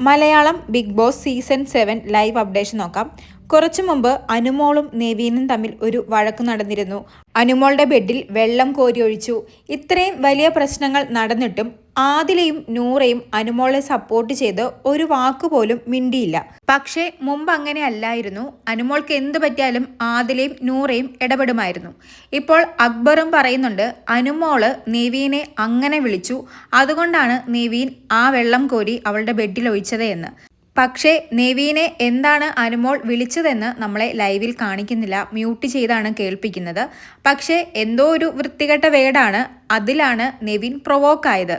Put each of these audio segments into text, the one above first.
Malayalam Bigg Boss season seven live updation നോക്കാം. കുറച്ചു മുമ്പ് അനുമോളും നെവീനും തമ്മിൽ ഒരു വഴക്ക് നടന്നിരുന്നു. അനുമോളുടെ ബെഡിൽ വെള്ളം കോരിയൊഴിച്ചു. ഇത്രയും വലിയ പ്രശ്നങ്ങൾ നടന്നിട്ടും ആദിലയും നൂറയും അനുമോളെ സപ്പോർട്ട് ചെയ്ത് ഒരു വാക്കുപോലും മിണ്ടിയില്ല. പക്ഷേ മുമ്പ് അങ്ങനെ അല്ലായിരുന്നു. അനുമോൾക്ക് എന്ത് പറ്റിയാലും ആദിലയും നൂറയും ഇടപെടുമായിരുന്നു. ഇപ്പോൾ അക്ബറും പറയുന്നുണ്ട് അനുമോൾ നെവീനെ അങ്ങനെ വിളിച്ചു. അതുകൊണ്ടാണ് നെവീൻ ആ വെള്ളം കോരി അവളുടെ ബെഡിൽ ഒഴിച്ചത് എന്ന്. പക്ഷേ നെവീനെ എന്താണ് അനുമോൾ വിളിച്ചതെന്ന് നമ്മളെ ലൈവിൽ കാണിക്കുന്നില്ല. മ്യൂട്ട് ചെയ്താണ് കേൾപ്പിക്കുന്നത്. പക്ഷേ എന്തോ ഒരു വൃത്തികെട്ട വേടാണ് അതിലാണ് നെവിൻ പ്രൊവോക്കായത്.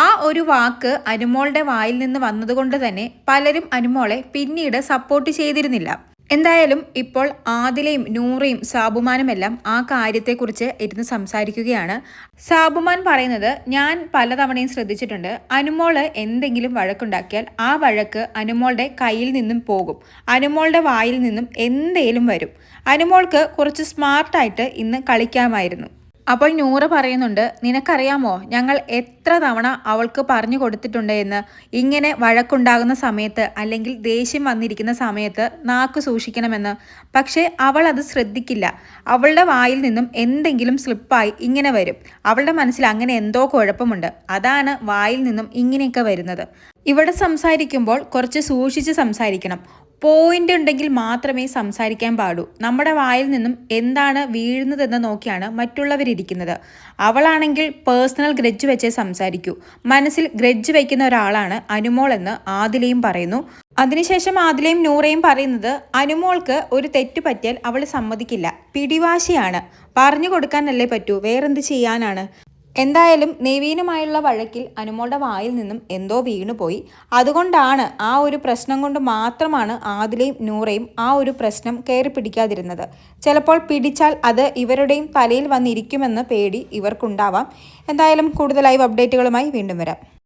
ആ ഒരു വാക്ക് അനുമോളുടെ വായിൽ നിന്ന് വന്നതുകൊണ്ട് തന്നെ പലരും അനുമോളെ പിന്നീട് സപ്പോർട്ട് ചെയ്തിരുന്നില്ല. എന്തായാലും ഇപ്പോൾ ആദിലയും നൂറയും സാബുമാനുമെല്ലാം ആ കാര്യത്തെക്കുറിച്ച് ഇരുന്ന് സംസാരിക്കുകയാണ്. സാബുമാൻ പറയുന്നത് ഞാൻ പലതവണയും ശ്രദ്ധിച്ചിട്ടുണ്ട്. അനുമോൾ എന്തെങ്കിലും വഴക്കുണ്ടാക്കിയാൽ ആ വഴക്ക് അനുമോളുടെ കയ്യിൽ നിന്നും പോകും. അനുമോളുടെ വായിൽ നിന്നും എന്തേലും വരും. അനുമോൾക്ക് കുറച്ച് സ്മാർട്ടായിട്ട് ഇന്ന് കളിക്കാമായിരുന്നു. അപ്പോൾ നൂറ് പറയുന്നുണ്ട് നിനക്കറിയാമോ ഞങ്ങൾ എത്ര തവണ അവൾക്ക് പറഞ്ഞു കൊടുത്തിട്ടുണ്ട് എന്ന് ഇങ്ങനെ വഴക്കുണ്ടാകുന്ന സമയത്ത് അല്ലെങ്കിൽ ദേഷ്യം വന്നിരിക്കുന്ന സമയത്ത് നാക്ക് സൂക്ഷിക്കണമെന്ന്. പക്ഷേ അവൾ അത് ശ്രദ്ധിക്കില്ല. അവളുടെ വായിൽ നിന്നും എന്തെങ്കിലും സ്ലിപ്പായി ഇങ്ങനെ വരും. അവളുടെ മനസ്സിൽ അങ്ങനെ എന്തോ കുഴപ്പമുണ്ട്. അതാണ് വായിൽ നിന്നും ഇങ്ങനെയൊക്കെ വരുന്നത്. ഇവിടെ സംസാരിക്കുമ്പോൾ കുറച്ച് സൂക്ഷിച്ച് സംസാരിക്കണം. പോയിന്റ് ഉണ്ടെങ്കിൽ മാത്രമേ സംസാരിക്കാൻ പാടൂ. നമ്മുടെ വായിൽ നിന്നും എന്താണ് വീഴുന്നതെന്ന് നോക്കിയാണ് മറ്റുള്ളവരിയ്ക്കുന്നത് അവളാണെങ്കിൽ പേഴ്സണൽ ഗ്രജ് വെച്ചേ സംസാരിക്കൂ. മനസ്സിൽ ഗ്രഡ്ജ് വയ്ക്കുന്ന ഒരാളാണ് അനുമോൾ എന്ന് ആദിലയും പറയുന്നു. അതിനുശേഷം ആദിലയും നൂറയും പറയുന്നത് അനുമോൾക്ക് ഒരു തെറ്റ് പറ്റിയാൽ അവൾ സമ്മതിക്കില്ല. പിടിവാശിയാണ്. പറഞ്ഞു കൊടുക്കാനല്ലേ പറ്റൂ. വേറെന്ത് ചെയ്യാനാണ്? എന്തായാലും നെവീനുമായുള്ള വഴക്കിൽ അനുമോളുടെ വായിൽ നിന്നും എന്തോ വീണുപോയി. അതുകൊണ്ടാണ് ആ ഒരു പ്രശ്നം കൊണ്ട് മാത്രമാണ് ആദിലയും നൂറയും ആ ഒരു പ്രശ്നം കയറി പിടിക്കാതിരുന്നത്. ചിലപ്പോൾ പിടിച്ചാൽ അത് ഇവരുടെയും തലയിൽ വന്നിരിക്കുമെന്ന് പേടി ഇവർക്കുണ്ടാവാം. എന്തായാലും കൂടുതൽ ലൈവ് അപ്ഡേറ്റുകളുമായി വീണ്ടും വരാം.